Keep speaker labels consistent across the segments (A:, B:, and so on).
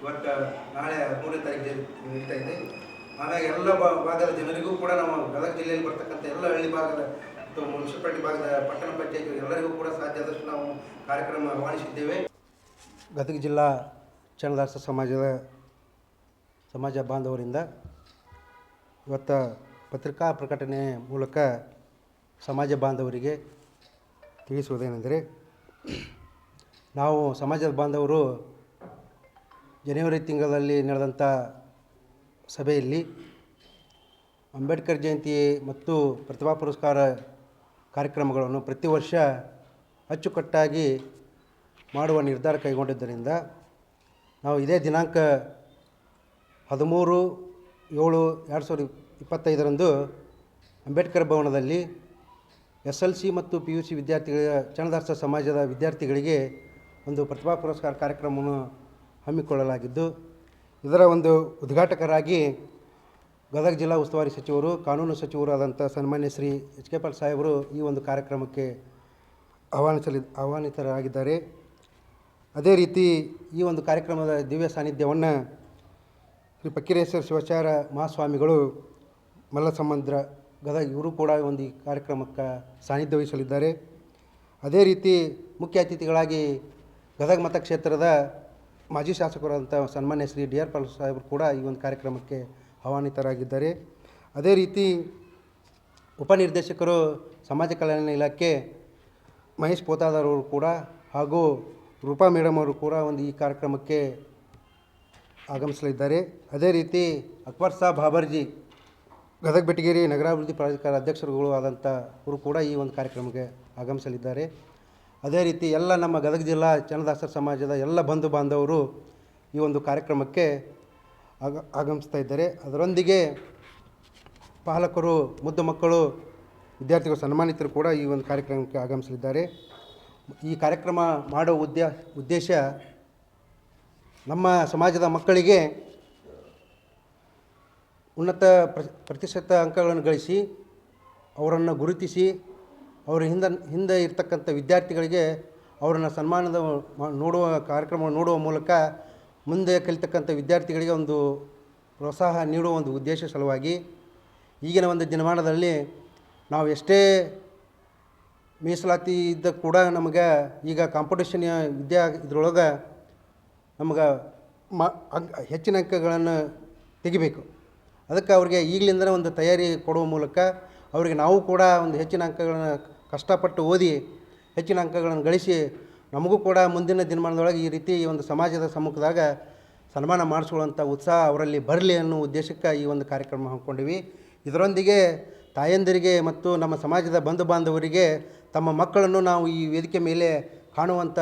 A: ಇವತ್ತು ನಾಳೆ ಮೂರನೇ ತಾರೀಕು ನಡೀತಾ ಇದೆ. ಆಮೇಲೆ ಎಲ್ಲ ಭಾಗದ ಜನರಿಗೂ ಕೂಡ ನಾವು ಗದಗ ಜಿಲ್ಲೆಯಲ್ಲಿ ಬರ್ತಕ್ಕಂಥ ಎಲ್ಲ ಹಳ್ಳಿ ಭಾಗದ ಮತ್ತು ಮುನ್ಸಿಪಾಲಿಟಿ ಭಾಗದ ಪಟ್ಟಣ ಪಂಚಾಯತ್ ಎಲ್ಲರಿಗೂ ಕೂಡ ಸಾಧ್ಯ ಆದಷ್ಟು ನಾವು ಕಾರ್ಯಕ್ರಮ ಆಹ್ವಾನಿಸಿದ್ದೇವೆ. ಗದಗ ಜಿಲ್ಲಾ ಚನ್ನದಾಸ ಸಮಾಜದ, ಸಮಾಜ ಬಾಂಧವರಿಂದ ಇವತ್ತು ಪತ್ರಿಕಾ ಪ್ರಕಟಣೆ ಮೂಲಕ ಸಮಾಜ ಬಾಂಧವರಿಗೆ ತಿಳಿಸುವುದೇನೆಂದರೆ, ನಾವು ಸಮಾಜದ ಬಾಂಧವರು ಜನವರಿ ತಿಂಗಳಲ್ಲಿ ನಡೆದಂಥ ಸಭೆಯಲ್ಲಿ ಅಂಬೇಡ್ಕರ್ ಜಯಂತಿ ಮತ್ತು ಪ್ರತಿಭಾ ಪುರಸ್ಕಾರ ಕಾರ್ಯಕ್ರಮಗಳನ್ನು ಪ್ರತಿ ವರ್ಷ ಅಚ್ಚುಕಟ್ಟಾಗಿ ಮಾಡುವ ನಿರ್ಧಾರ ಕೈಗೊಂಡಿದ್ದರಿಂದ ನಾವು ಇದೇ ದಿನಾಂಕ ಹದಿಮೂರು ಏಳು ಎರಡು ಸಾವಿರದ ಇಪ್ಪತ್ತೈದರಂದು ಅಂಬೇಡ್ಕರ್ ಭವನದಲ್ಲಿ ಎಸ್ ಎಲ್ ಸಿ ಮತ್ತು ಪಿ ಯು ಸಿ ವಿದ್ಯಾರ್ಥಿಗಳ ಚಣದಾಸ ಸಮಾಜದ ವಿದ್ಯಾರ್ಥಿಗಳಿಗೆ ಒಂದು ಪ್ರತಿಭಾ ಪುರಸ್ಕಾರ ಕಾರ್ಯಕ್ರಮವನ್ನು ಹಮ್ಮಿಕೊಳ್ಳಲಾಗಿದ್ದು, ಇದರ ಒಂದು ಉದ್ಘಾಟಕರಾಗಿ ಗದಗ ಜಿಲ್ಲಾ ಉಸ್ತುವಾರಿ ಸಚಿವರು, ಕಾನೂನು ಸಚಿವರು ಆದಂಥ ಸನ್ಮಾನ್ಯ ಶ್ರೀ ಎಚ್ ಕೆ ಪಾಲ್ ಸಾಹೇಬರು ಈ ಒಂದು ಕಾರ್ಯಕ್ರಮಕ್ಕೆ ಆಹ್ವಾನಿಸಲಿ, ಆಹ್ವಾನಿತರಾಗಿದ್ದಾರೆ. ಅದೇ ರೀತಿ ಈ ಒಂದು ಕಾರ್ಯಕ್ರಮದ ದಿವ್ಯ ಸಾನ್ನಿಧ್ಯವನ್ನು ಶ್ರೀ ಪಕ್ಕಿರೇಶ್ವರ ಶಿವಾಚಾರ ಮಹಾಸ್ವಾಮಿಗಳು ಮಲ್ಲಸಮುದ್ರ ಗದಗ, ಇವರು ಕೂಡ ಒಂದು ಈ ಕಾರ್ಯಕ್ರಮಕ್ಕೆ ಸಾನ್ನಿಧ್ಯ ವಹಿಸಲಿದ್ದಾರೆ. ಅದೇ ರೀತಿ ಮುಖ್ಯ ಅತಿಥಿಗಳಾಗಿ ಗದಗ ಮತಕ್ಷೇತ್ರದ ಮಾಜಿ ಶಾಸಕರಾದಂಥ ಸನ್ಮಾನ್ಯ ಶ್ರೀ ಡಿ ಆರ್ ಪಾಲ್ ಸಾಹೇಬರು ಕೂಡ ಈ ಒಂದು ಕಾರ್ಯಕ್ರಮಕ್ಕೆ ಆಹ್ವಾನಿತರಾಗಿದ್ದಾರೆ. ಅದೇ ರೀತಿ ಉಪನಿರ್ದೇಶಕರು, ಸಮಾಜ ಕಲ್ಯಾಣ ಇಲಾಖೆ, ಮಹೇಶ್ ಪೋತಾದಾರ್ ಅವರು ಕೂಡ ಹಾಗೂ ರೂಪಾ ಮೇಡಮ್ ಅವರು ಕೂಡ ಒಂದು ಈ ಕಾರ್ಯಕ್ರಮಕ್ಕೆ ಆಗಮಿಸಲಿದ್ದಾರೆ. ಅದೇ ರೀತಿ ಅಕ್ಬರ್ ಸಾಬ್ ಬಾಬರ್ಜಿ, ಗದಗ ಬೆಟಗೇರಿ ನಗರಾಭಿವೃದ್ಧಿ ಪ್ರಾಧಿಕಾರ ಅಧ್ಯಕ್ಷರುಗಳು ಆದಂಥ ಅವರು ಕೂಡ ಈ ಒಂದು ಕಾರ್ಯಕ್ರಮಕ್ಕೆ ಆಗಮಿಸಲಿದ್ದಾರೆ. ಅದೇ ರೀತಿ ಎಲ್ಲ ನಮ್ಮ ಗದಗ ಜಿಲ್ಲಾ ಚನ್ನದಾಸರ ಸಮಾಜದ ಎಲ್ಲ ಬಂಧು ಬಾಂಧವರು ಈ ಒಂದು ಕಾರ್ಯಕ್ರಮಕ್ಕೆ ಆಗ ಆಗಮಿಸ್ತಾ ಇದ್ದಾರೆ. ಅದರೊಂದಿಗೆ ಪಾಲಕರು, ಮುದ್ದು ಮಕ್ಕಳು, ವಿದ್ಯಾರ್ಥಿಗಳು, ಸನ್ಮಾನಿತರು ಕೂಡ ಈ ಒಂದು ಕಾರ್ಯಕ್ರಮಕ್ಕೆ ಆಗಮಿಸಲಿದ್ದಾರೆ. ಈ ಕಾರ್ಯಕ್ರಮ ಮಾಡೋ ಉದ್ಯ, ಉದ್ದೇಶ ನಮ್ಮ ಸಮಾಜದ ಮಕ್ಕಳಿಗೆ ಉನ್ನತ ಪ್ರ- ಪ್ರತಿಶತ ಅಂಕಗಳನ್ನು ಗಳಿಸಿ ಅವರನ್ನು ಗುರುತಿಸಿ ಅವರ ಹಿಂದೆ ಹಿಂದೆ ಇರ್ತಕ್ಕಂಥ ವಿದ್ಯಾರ್ಥಿಗಳಿಗೆ ಅವರನ್ನು ಸನ್ಮಾನದ ನೋಡುವ ಕಾರ್ಯಕ್ರಮ ನೋಡುವ ಮೂಲಕ ಮುಂದೆ ಕಲಿತಕ್ಕಂಥ ವಿದ್ಯಾರ್ಥಿಗಳಿಗೆ ಒಂದು ಪ್ರೋತ್ಸಾಹ ನೀಡುವ ಒಂದು ಉದ್ದೇಶ ಸಲುವಾಗಿ ಈಗಿನ ಒಂದು ದಿನಮಾನದಲ್ಲಿ ನಾವು ಎಷ್ಟೇ ಮೀಸಲಾತಿ ಇದ್ದ ಕೂಡ ನಮಗೆ ಈಗ ಕಾಂಪಿಟೇಷನ್ ವಿದ್ಯಾ ಇದ್ರೊಳಗೆ ನಮಗೆ ಮ ಹೆಚ್ಚಿನ ಅಂಕಗಳನ್ನು ತೆಗಿಬೇಕು. ಅದಕ್ಕೆ ಅವ್ರಿಗೆ ಈಗಲಿಂದನೇ ಒಂದು ತಯಾರಿ ಕೊಡುವ ಮೂಲಕ ಅವರಿಗೆ ನಾವು ಕೂಡ ಒಂದು ಹೆಚ್ಚಿನ ಅಂಕಗಳನ್ನು ಕಷ್ಟಪಟ್ಟು ಓದಿ ಹೆಚ್ಚಿನ ಅಂಕಗಳನ್ನು ಗಳಿಸಿ ನಮಗೂ ಕೂಡ ಮುಂದಿನ ದಿನಮಾನದೊಳಗೆ ಈ ರೀತಿ ಈ ಒಂದು ಸಮಾಜದ ಸಮ್ಮುಖದಾಗ ಸನ್ಮಾನ ಮಾಡಿಸ್ಕೊಳ್ಳುವಂಥ ಉತ್ಸಾಹ ಅವರಲ್ಲಿ ಬರಲಿ ಅನ್ನೋ ಉದ್ದೇಶಕ್ಕೆ ಈ ಒಂದು ಕಾರ್ಯಕ್ರಮ ಹಮ್ಮಿಕೊಂಡಿವಿ. ಇದರೊಂದಿಗೆ ತಾಯಂದಿರಿಗೆ ಮತ್ತು ನಮ್ಮ ಸಮಾಜದ ಬಂಧು ಬಾಂಧವರಿಗೆ ತಮ್ಮ ಮಕ್ಕಳನ್ನು ನಾವು ಈ ವೇದಿಕೆ ಮೇಲೆ ಕಾಣುವಂಥ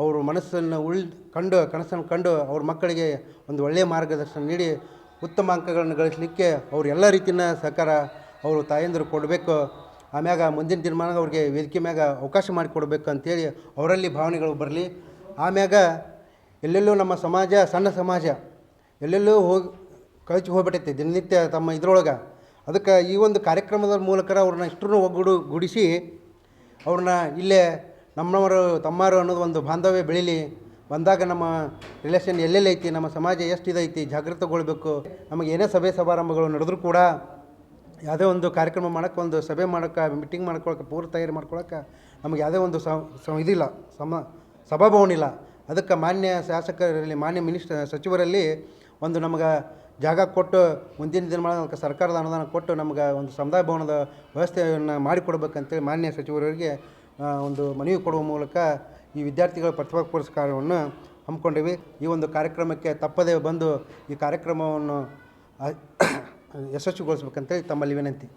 A: ಅವರು ಮನಸ್ಸನ್ನು ಉಳ್ ಕಂಡು, ಕನಸನ್ನು ಕಂಡು ಅವ್ರ ಮಕ್ಕಳಿಗೆ ಒಂದು ಒಳ್ಳೆಯ ಮಾರ್ಗದರ್ಶನ ನೀಡಿ ಉತ್ತಮ ಅಂಕಗಳನ್ನು ಗಳಿಸಲಿಕ್ಕೆ ಅವರು ಎಲ್ಲ ರೀತಿಯ ಸಹಕಾರ ಅವರು ತಾಯಂದಿರು ಕೊಡಬೇಕು. ಆಮ್ಯಾಗ ಮುಂದಿನ ದಿನಮಾನ ಅವ್ರಿಗೆ ವೇದಿಕೆ ಮ್ಯಾಗ ಅವಕಾಶ ಮಾಡಿಕೊಡ್ಬೇಕು ಅಂತೇಳಿ ಅವರಲ್ಲಿ ಭಾವನೆಗಳು ಬರಲಿ. ಆಮ್ಯಾಗ ಎಲ್ಲೆಲ್ಲೂ ನಮ್ಮ ಸಮಾಜ, ಸಣ್ಣ ಸಮಾಜ ಎಲ್ಲೆಲ್ಲೂ ಹೋಗಿ ಕಳಚಿ ಹೋಗ್ಬಿಟ್ಟೈತಿ ದಿನನಿತ್ಯ ತಮ್ಮ ಇದ್ರೊಳಗೆ. ಅದಕ್ಕೆ ಈ ಒಂದು ಕಾರ್ಯಕ್ರಮದ ಮೂಲಕ ಅವ್ರನ್ನ ಇಷ್ಟನ್ನು ಒಗ್ಗೂಡು ಗುಡಿಸಿ ಅವ್ರನ್ನ ಇಲ್ಲೇ ನಮ್ಮವರು, ತಮ್ಮರು ಅನ್ನೋದು ಒಂದು ಬಾಂಧವ್ಯ ಬೆಳೀಲಿ. ಬಂದಾಗ ನಮ್ಮ ರಿಲೇಷನ್ ಎಲ್ಲೆಲ್ಲೈತಿ ನಮ್ಮ ಸಮಾಜ ಎಷ್ಟು ಇದೈತಿ ಜಾಗೃತಗೊಳ್ಬೇಕು ನಮಗೆ ಏನೇ ಸಭೆ ಸಮಾರಂಭಗಳು ನಡೆದ್ರೂ ಕೂಡ ಯಾವುದೇ ಒಂದು ಕಾರ್ಯಕ್ರಮ ಮಾಡೋಕ್ಕೆ ಒಂದು ಸಭೆ ಮಾಡೋಕೆ ಮೀಟಿಂಗ್ ಮಾಡ್ಕೊಳಕ್ಕೆ, ಪೂರ್ವ ತಯಾರಿ ಮಾಡ್ಕೊಳಕ್ಕೆ ನಮಗೆ ಯಾವುದೇ ಒಂದು ಸ ಇದಿಲ್ಲ. ಸಮ, ಸಭಾಭವನ ಇಲ್ಲ. ಅದಕ್ಕೆ ಮಾನ್ಯ ಶಾಸಕರಲ್ಲಿ, ಮಾನ್ಯ ಮಿನಿಸ್ಟರ್, ಸಚಿವರಲ್ಲಿ ಒಂದು ನಮಗೆ ಜಾಗ ಕೊಟ್ಟು ಮುಂದಿನ ದಿನಮಾನ ಸರ್ಕಾರದ ಅನುದಾನ ಕೊಟ್ಟು ನಮ್ಗೆ ಒಂದು ಸಮುದಾಯ ಭವನದ ವ್ಯವಸ್ಥೆಯನ್ನು ಮಾಡಿಕೊಡ್ಬೇಕಂತೇಳಿ ಮಾನ್ಯ ಸಚಿವರವರಿಗೆ ಒಂದು ಮನವಿ ಕೊಡುವ ಮೂಲಕ ಈ ವಿದ್ಯಾರ್ಥಿಗಳ ಪ್ರತಿಭಾ ಪುರಸ್ಕಾರವನ್ನು ಹಮ್ಮಿಕೊಂಡಿವಿ. ಈ ಒಂದು ಕಾರ್ಯಕ್ರಮಕ್ಕೆ ತಪ್ಪದೇ ಬಂದು ಈ ಕಾರ್ಯಕ್ರಮವನ್ನು ಯಶಸ್ವಿಗೊಳಿಸ್ಬೇಕಂತೇಳಿ ತಮ್ಮಲ್ಲಿ ವಿನಂತಿ